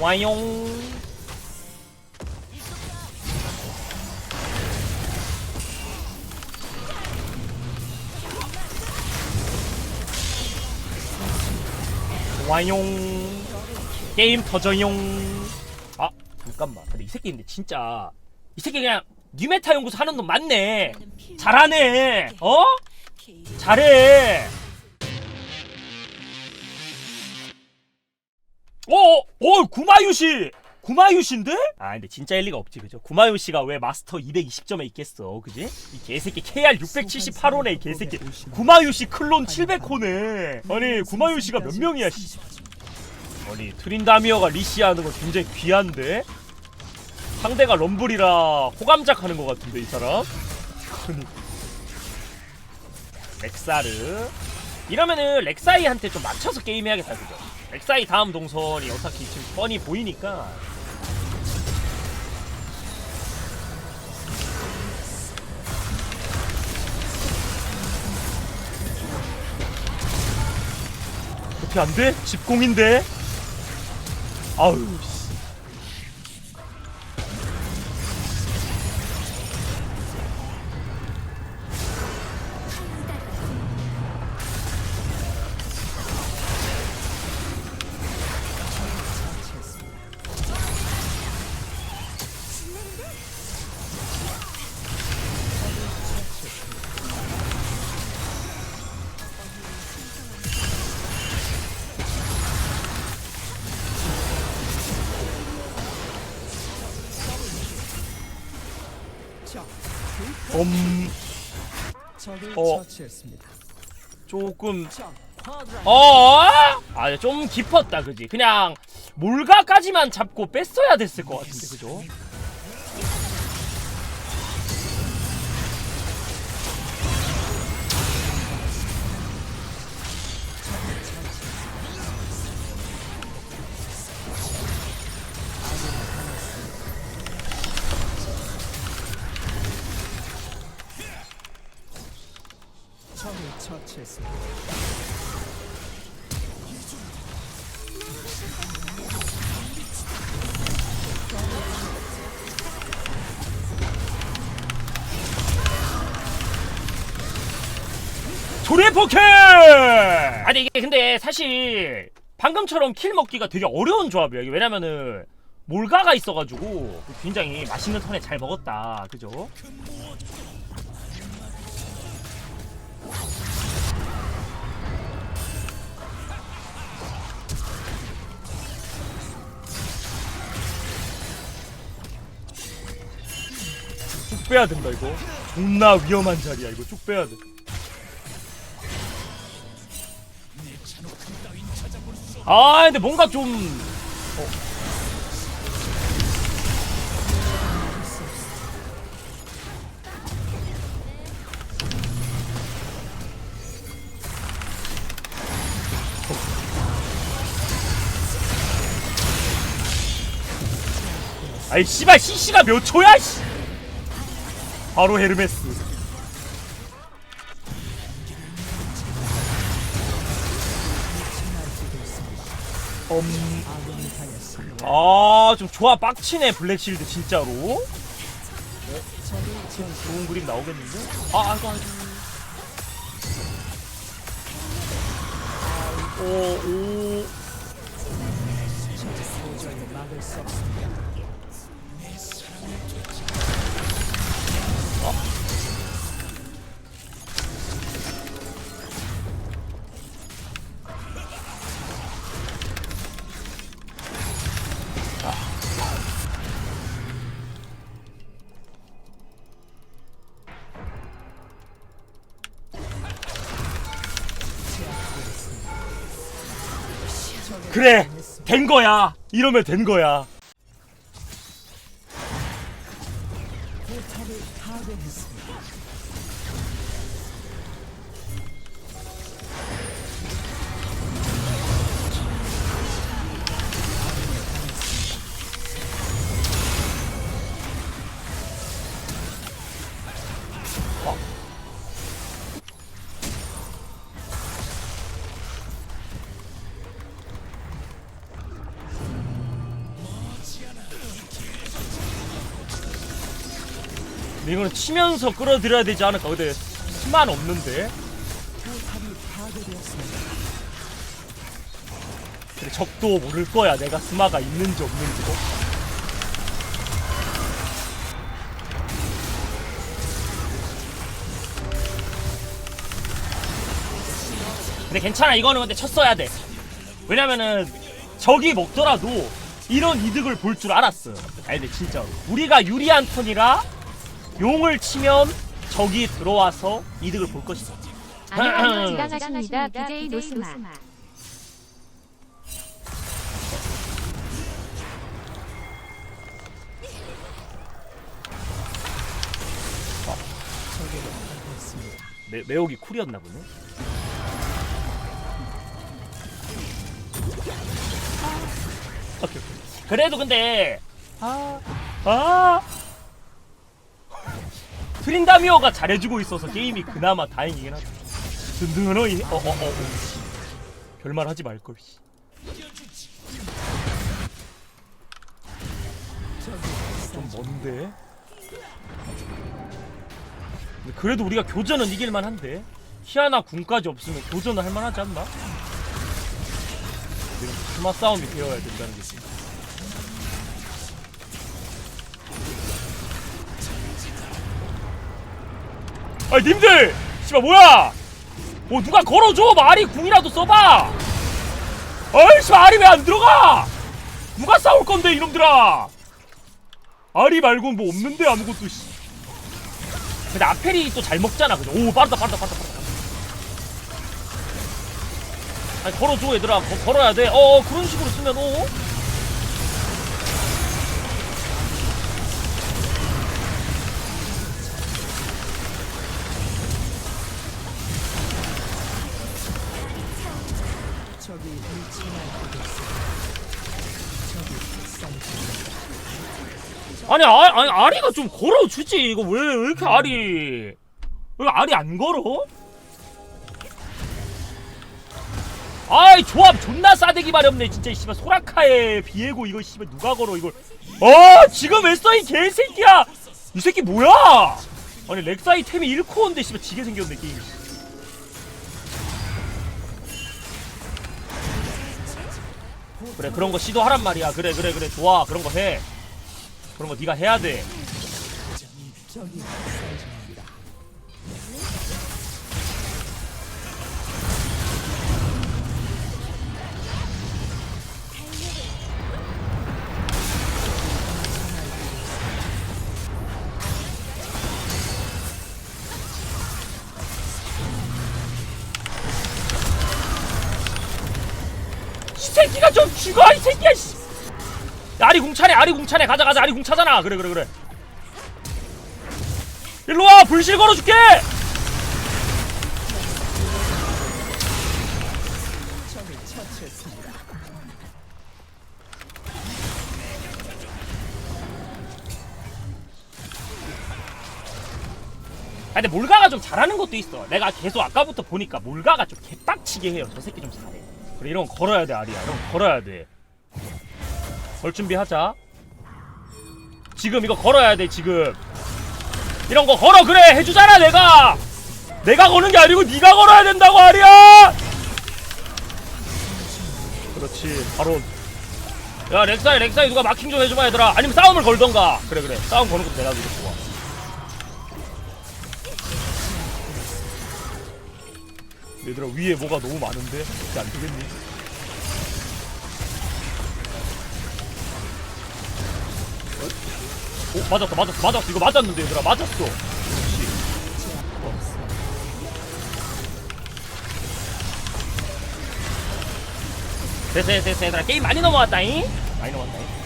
좋아요. 좋아요. 게임 터져요. 아 잠깐만. 근데 이 새끼 근데 진짜 이 새끼 그냥 뉴메타 연구소 하는 돈 많네. 잘하네. 어? 잘해. 어, 어, 구마유시. 구마유시인데? 아, 근데 진짜 일리가 없지, 그죠? 구마유시가 왜 마스터 220점에 있겠어, 그지? 이 개새끼 KR 678호네, 이 개새끼. 구마유시 클론 700호네. 아니, 구마유시가 몇 명이야, 씨. 아니, 트린다미어가 리시 하는 건 굉장히 귀한데? 상대가 럼블이라 호감작 하는 것 같은데, 이 사람? 렉사르. 이러면은 렉사이한테 좀 맞춰서 게임해야겠다, 그죠? 렉사이 다음 동선이 어차피 지금 뻔히 보이니까 어떻게 안 돼? 집공인데? 아우 씨. 음 어. 조금 어? 아, 좀 깊었다, 그지? 그냥 몰가까지만 잡고 뺐어야 됐을 것 같은데, 그죠? 조례 포켓! 아니 이게 근데 사실 방금처럼 킬 먹기가 되게 어려운 조합이야. 이게 왜냐면은 몰가가 있어가지고 굉장히 맛있는 턴에 잘 먹었다. 그죠? 쭉 빼야 된다 이거. 존나 위험한 자리야 이거 쭉 빼야 돼. 아 근데 뭔가 좀 어. 아이 씨발 CC가 몇 초야 씨. 바로 헤르메스 아, 좀 조합 빡치네, 블랙실드, 진짜로. 적을 처치 좋은 그림 나오겠는데? 아, 아이고, 아이고. 오, 오. 도 그래! 된 거야! 이러면 된 거야. 이거는 치면서 끌어들여야 되지 않을까? 근데 수만 없는데. 근데 적도 모를 거야. 내가 스마가 있는지 없는지도. 근데 괜찮아. 이거는 근데 쳤어야 돼. 왜냐면은 적이 먹더라도 이런 이득을 볼 줄 알았어. 아니 근데 진짜 우리가 유리한 턴이라 용을 치면 적이 들어와서 이득을 볼 것이다 안녕하세요. 지당하십니다. BJ 노스마. 매, 매혹이 쿨이었나 보네. 오케이, 오케이. 그래도 근데 아, 아 트린다미어가 잘해주고 있어서 게임이 그나마 다행이긴 하다. 든든하니 어어어 어, 어, 어. 별말 하지 말 걸. 씨. 좀 먼데. 그래도 우리가 교전은 이길만 한데 희한나 군까지 없으면 교전을 할 만하지 않나? 이런 스마 싸움이 되어야 된다는 게 있습 아니 님들! 씨발 뭐야! 뭐 누가 걸어줘! 말이 궁이라도 써봐! 어이 씨발 알이 왜 안 들어가! 누가 싸울 건데 이놈들아! 알이 말고 뭐 없는데 아무것도 씨. 근데 아펠이 또 잘 먹잖아 그죠? 오 빠르다 빠르다 빠르다 빠르다 아니 걸어줘 얘들아 거, 걸어야 돼어 그런 식으로 쓰면 어? 아니 아, 아니 아리가 좀 걸어주지. 이거 왜, 왜 이렇게 아리. 왜 아리 안 걸어? 아이 조합 존나 싸대기 마렵네 진짜 씨발. 소라카에 비에고 이거 씨발 누가 걸어 이걸. 어 지금 왜써이 개새끼야! 이 새끼 뭐야? 아니 렉사이 템이 1코어인데 씨발 지게 생겼네 게임. 그래 그런 거 시도하란 말이야. 그래 그래 그래. 좋아. 그런 거해 그런 거 네가 해야 돼 새끼가 좀 죽어 이 새끼야 씨. 야, 아리 궁차네 아리 궁차네 가자 가자. 아리 궁차잖아. 그래 그래 그래. 일로와. 불실 걸어줄게. 아 근데 몰가가 좀 잘하는 것도 있어. 내가 계속 아까부터 보니까 몰가가 좀 개빡치게 해요. 저 새끼 좀 잘해. 그래 이런 거 걸어야 돼 아리야. 이런 거 걸어야 돼 걸 준비하자? 지금 이거 걸어야 돼 지금. 이런 거 걸어 그래! 해주잖아 내가! 내가 거는 게 아니고 네가 걸어야 된다고 아리야! 그렇지 바로. 야 렉사이 렉사이 누가 마킹 좀 해줘봐 얘들아. 아니면 싸움을 걸던가. 그래 그래. 싸움 거는 것도 내가 되게 좋아. 얘들아 위에 뭐가 너무 많은데? 이렇게 안 되겠니? 오 맞았어 맞았어 맞았어. 이거 맞았는데 얘들아. 맞았어. 그렇지 됐어 됐어 됐어 얘들아. 게임 많이 넘어왔다잉. 많이 넘어왔다잉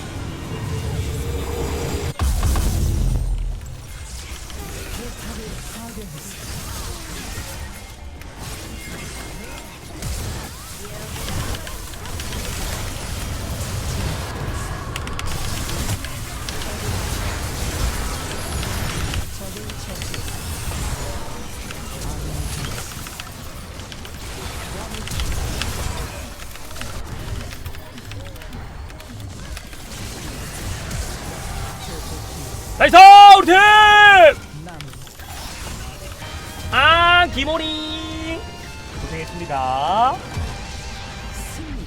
나이스 우리 팀 기모닝 고생했습니다 승리.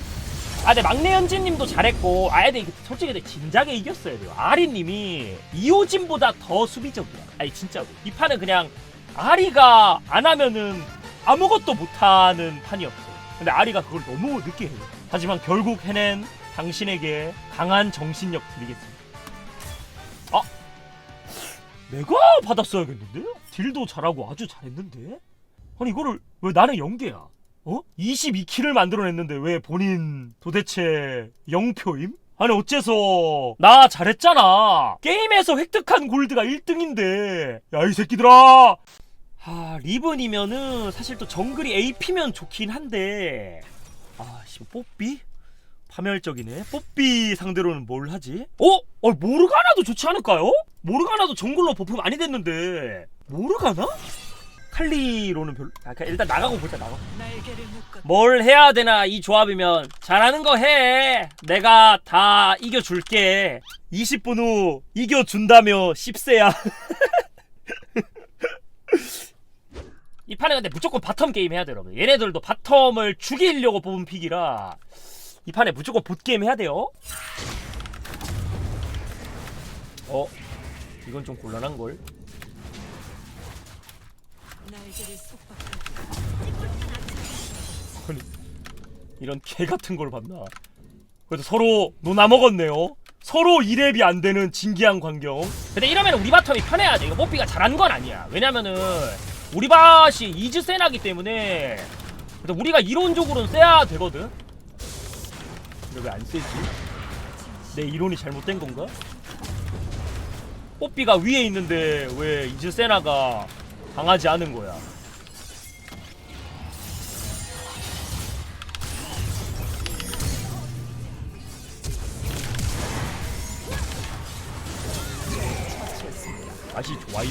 아, 근데 막내 현진님도 잘했고, 아, 근데 솔직히 근데 진작에 이겼어야 돼요. 아리님이 이호진보다 더 수비적이야. 아니 진짜로. 이 판은 그냥 아리가 안 하면은 아무것도 못하는 판이었어. 근데 아리가 그걸 너무 늦게 해요. 하지만 결국 해낸 당신에게 강한 정신력 드리겠습니다. 아, 내가 받았어야겠는데? 딜도 잘하고 아주 잘했는데? 아니 이거를 왜 나는 연계야? 어? 22킬을 만들어냈는데 왜 본인 도대체 0표임? 아니 어째서 나 잘했잖아 게임에서 획득한 골드가 1등인데 야 이 새끼들아 아 리븐이면은 사실 또 정글이 AP면 좋긴 한데 아씨 뽀삐? 파멸적이네 뽀삐 상대로는 뭘 하지? 어? 어 모르가나도 좋지 않을까요? 모르가나도 정글로 버프 많이 됐는데 모르가나? 칼리로는 별로 아, 그냥 일단 나가고 보자 나가 뭘 해야 되나 이 조합이면 잘하는 거 해. 내가 다 이겨줄게. 20분 후 이겨준다며 10세야. 이 판은 근데 무조건 바텀 게임 해야 돼요, 여러분. 얘네들도 바텀을 죽이려고 뽑은 픽이라 이 판에 무조건 봇 게임 해야 돼요. 어, 이건 좀 곤란한 걸. 날개를 속박. 아니, 이런 개 같은 걸 봤나? 그래도 서로 노나 먹었네요. 서로 2랩이 안 되는 진기한 광경. 근데 이러면 우리 바텀이 편해야 돼. 이거 뽀삐가 잘한 건 아니야. 왜냐면은 우리 밭이 이즈 세나기 때문에 근데 우리가 이론적으로는 세야 되거든. 근데 왜안 세지? 내 이론이 잘못된 건가? 뽀삐가 위에 있는데 왜 이즈 세나가 강하지 않은 거야? 맛이 좋아요.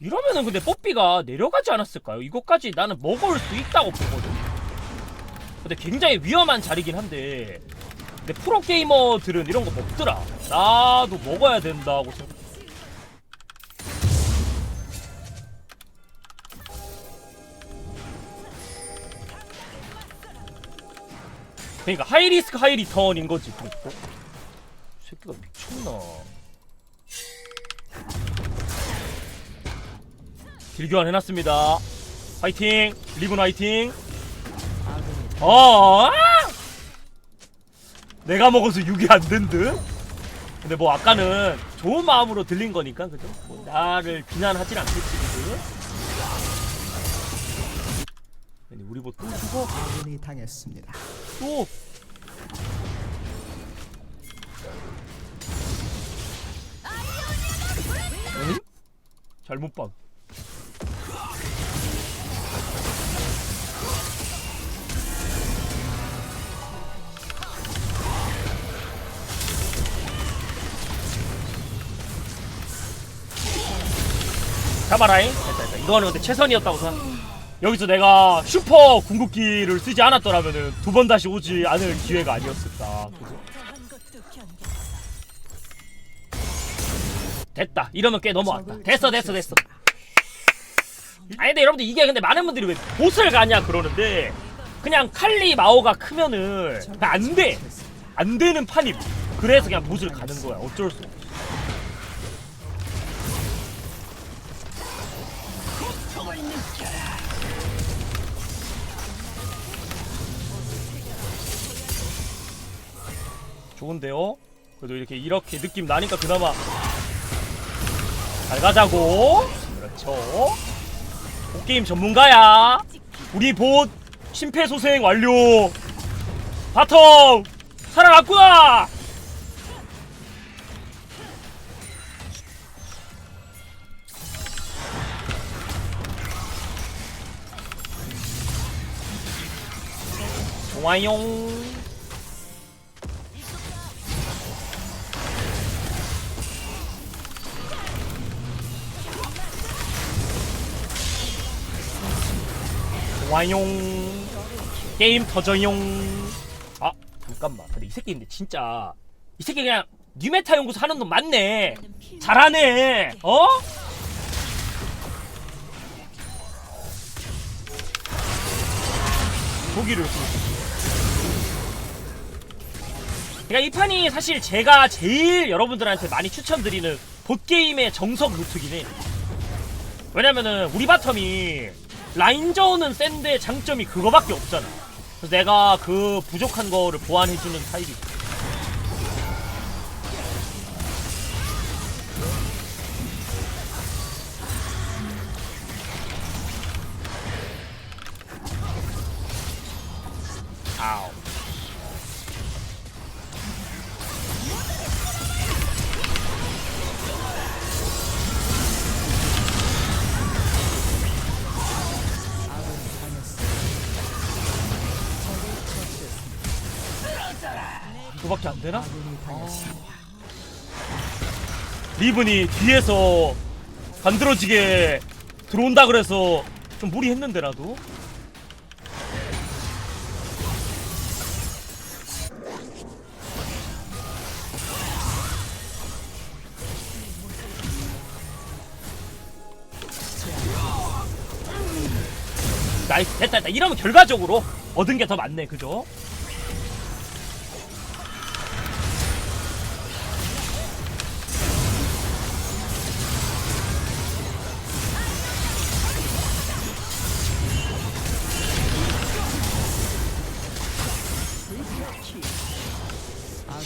이러면은 근데 뽀삐가 내려가지 않았을까요? 이것까지 나는 먹을 수 있다고 보거든. 근데 굉장히 위험한 자리긴 한데. 근데 프로게이머들은 이런 거 먹더라. 나도 먹어야 된다고 생각. 그러니까 하이 리스크 하이 리턴인 거지. 또. 새끼가 미쳤나? 길 교환 해놨습니다. 화이팅! 리븐 화이팅! 아군이 어? 내가 먹어서 6이 안 된 듯? 근데 뭐 아까는 좋은 마음으로 들린 거니까 그죠? 뭐 나를 비난하진 않겠지 그죠? 근데 우리 뭐또 죽어? 아군이 당했습니다. 또 응? 잘못 봐. 잡아라잉. 됐다 됐다. 이거는 근데 최선이었다고 생각. 여기서 내가 슈퍼 궁극기를 쓰지 않았더라면은 두 번 다시 오지 않을 기회가 아니었을까. 그죠? 됐다. 이러면 꽤 넘어왔다. 됐어, 됐어, 됐어. 아니 근데 여러분들 이게 근데 많은 분들이 왜 보스를 가냐 그러는데 그냥 칼리 마오가 크면은 그냥 안 돼. 안 되는 판이 그래서 그냥 보스를 가는 거야. 어쩔 수 없어. 좋은데요? 그래도 이렇게 이렇게 느낌 나니까 그나마 잘 가자고. 그렇죠. 보게임 전문가야. 우리 봇 심폐소생 완료. 바텀 살아났구나. 좋아 요 좋아요 게임 터져용. 아 잠깐만. 근데 이 새끼 근데 진짜. 이 새끼 그냥 뉴메타 연구소 하는 놈 맞네. 잘하네. 어? 독일을 그러니까 이 판이 사실 제가 제일 여러분들한테 많이 추천드리는 봇게임의 정석 루트긴 해. 왜냐면은 우리 바텀이 라인저우는 센데 장점이 그거밖에 없잖아. 그래서 내가 그 부족한 거를 보완해주는 타입이지 그거밖에 안 되나? 리븐이 뒤에서 반들어지게 들어온다 그래서 좀 무리했는데 나도 나이스 됐다 됐다 이러면 결과적으로 얻은 게 더 많네 그죠?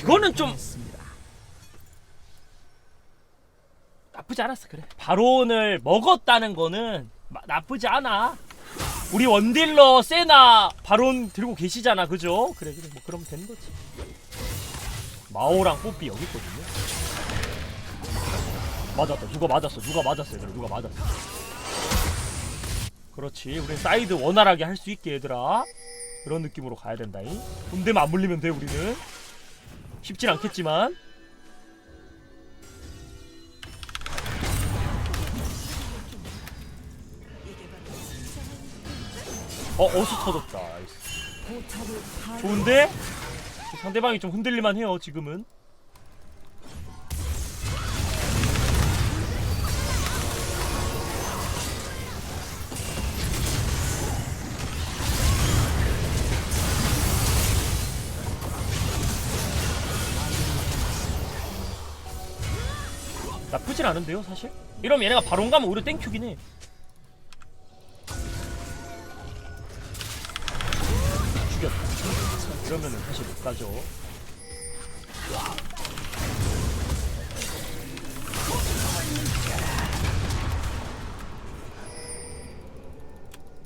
이거는 좀-. 나쁘지 않았어 그래. 바론을 먹었다는 거는 마- 나쁘지 않아. 우리 원딜러 세나 바론 들고 계시잖아 그죠? 그래 그래. 뭐 그러면 되는 거지. 마오랑 뽀삐 여기 있거든요. 맞았다. 누가 맞았어? 누가 맞았어 얘들아? 누가 맞았어? 그렇지. 우린 사이드 원활하게 할 수 있게 얘들아. 그런 느낌으로 가야 된다잉. 군대만 안 물리면 돼 우리는 쉽진 않겠지만. 어 어수 터졌다. 좋은데? 상대방이 좀 흔들릴만 해요 지금은 않은데요 사실 이러면 얘네가 바론 가면 오히려 땡큐긴 해 죽였다. 이러면은 사실 못 가죠.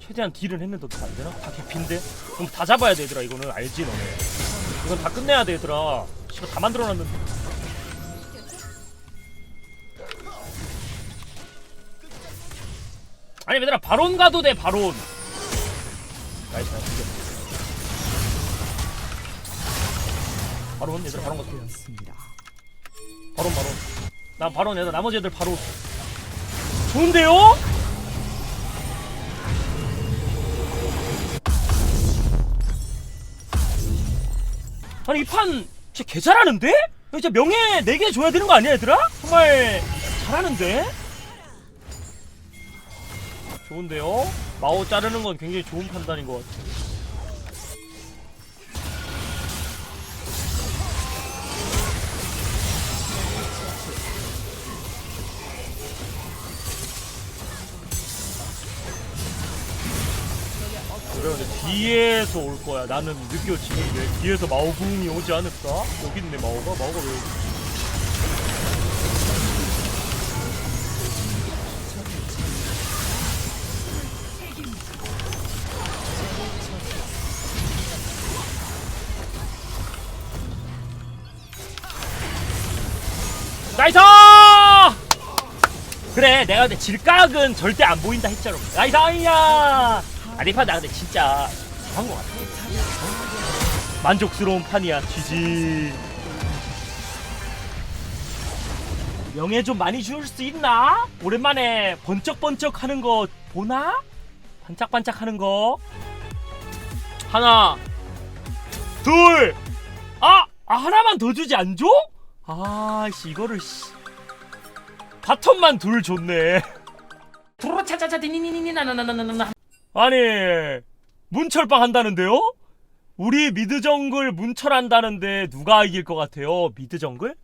최대한 딜은 했는데 어떻게 안 되나? 다 개피인데? 그럼 다 잡아야 돼, 얘들아. 이거는 알지, 너네. 이건 다 끝내야 돼, 얘들아. 씨발 다 만들어놨는데. 바론 가도 돼, 바론. 나이스, 나이스. 이겼다. 바론, 얘들아, 바론. 되었습니다. 바론 바론 난 바론 애들 나머지 애들 바로 좋은데요? 아니 이판 진짜 개 잘하는데? 진짜 명예 4개 줘야 되는 거 아니야 얘들아? 정말 잘하는데? 좋은데요? 마오 자르는 건 굉장히 좋은 판단인 것 같아 그래 근데 뒤에서 올 거야 나는 느껴지는데 뒤에서 마오궁이 오지 않을까? 여기 있네 마오가 마오가 왜 나이스! 그래 내가 근데 질각은 절대 안 보인다 했잖아 나이스 아이야 아리파 나 근데 진짜 잘한 것 같아 어? 만족스러운 판이야 지지 명예 좀 많이 줄 수 있나? 오랜만에 번쩍번쩍 하는 거 보나? 반짝반짝 하는 거 하나 둘 아! 아 하나만 더 주지 안 줘? 아씨 이거를 씨 바텀만 둘 줬네 두루차차차 디니니니 나나나나나나 아니 문철빵 한다는데요? 우리 미드 정글 문철 한다는데 누가 이길 것 같아요? 미드 정글?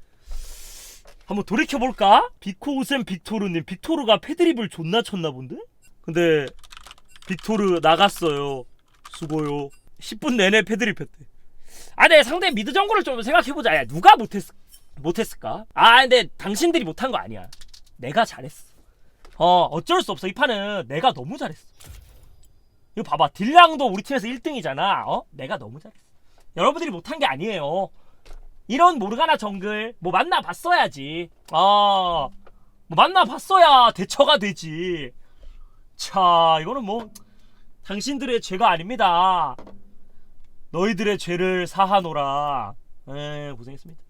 한번 돌이켜볼까? 비코우셈 빅토르님 빅토르가 패드립을 존나 쳤나 본데? 근데 빅토르 나갔어요 수고요 10분 내내 패드립 했대 아 근데 상대 미드 정글을 좀 생각해보자 야 누가 못했, 못했을까? 아 근데 당신들이 못한 거 아니야. 내가 잘했어. 어 어쩔 수 없어. 이 판은 내가 너무 잘했어. 이거 봐봐. 딜량도 우리 팀에서 1등이잖아. 어? 내가 너무 잘했어. 여러분들이 못한 게 아니에요. 이런 모르가나 정글 뭐 만나봤어야지. 어뭐 만나봤어야 대처가 되지. 자 이거는 뭐 당신들의 죄가 아닙니다. 너희들의 죄를 사하노라. 에 고생했습니다